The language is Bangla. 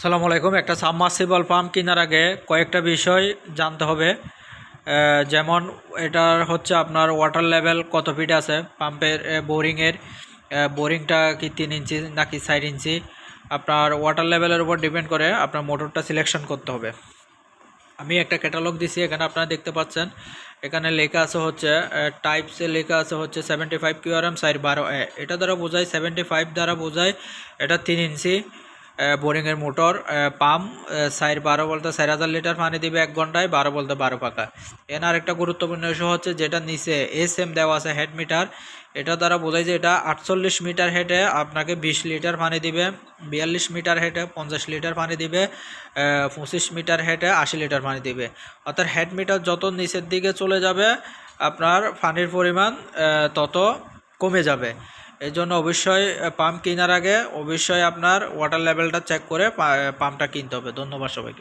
সালাম আলাইকুম। একটা সাবমার্সিবল পাম্প কেনার আগে কয়েকটা বিষয় জানতে হবে। যেমন এটার হচ্ছে আপনার ওয়াটার লেভেল কত ফিট আছে পাম্পের বোরিংয়ের বোরিংটা কি তিন ইঞ্চি নাকি চার ইঞ্চি? আপনার ওয়াটার লেভেলের উপর ডিপেন্ড করে আপনার মোটরটা সিলেকশন করতে হবে। আমি একটা ক্যাটালগ দিছি, এখানে আপনারা দেখতে পাচ্ছেন। এখানে লেখা আছে হচ্ছে টাইপসে লেখা আছে হচ্ছে সেভেন্টি ফাইভ কিউআরএম সাইড বারো এ এটা দ্বারা বোঝায় সেভেন্টি ফাইভ দ্বারা বোঝায়, এটা তিন ইঞ্চি। বোরিংয়ের মোটর পাম্প সাইড বারো বলতে চার হাজার লিটার পানি দিবে এক ঘন্টায়, বারো বলতে বারো পাকা। এনার একটা গুরুত্বপূর্ণ বিষয় হচ্ছে যেটা নিচে এস এম দেওয়া আছে, হেড মিটার। এটা দ্বারা বোঝায় যে এটা আটচল্লিশ মিটার হেডে আপনাকে বিশ লিটার পানি দিবে, বিয়াল্লিশ মিটার হেডে পঞ্চাশ লিটার পানি দিবে পঁচিশ মিটার হেডে আশি লিটার পানি দিবে। অর্থাৎ হেড মিটার যত নিচের দিকে চলে যাবে, আপনার পানির পরিমাণ তত কমে যাবে। এই জন্য অবশ্যই পাম্প কেনার আগে অবশ্যই আপনার ওয়াটার লেভেলটা চেক করে পাম্পটা কিনতে হবে। ধন্যবাদ সবাইকে।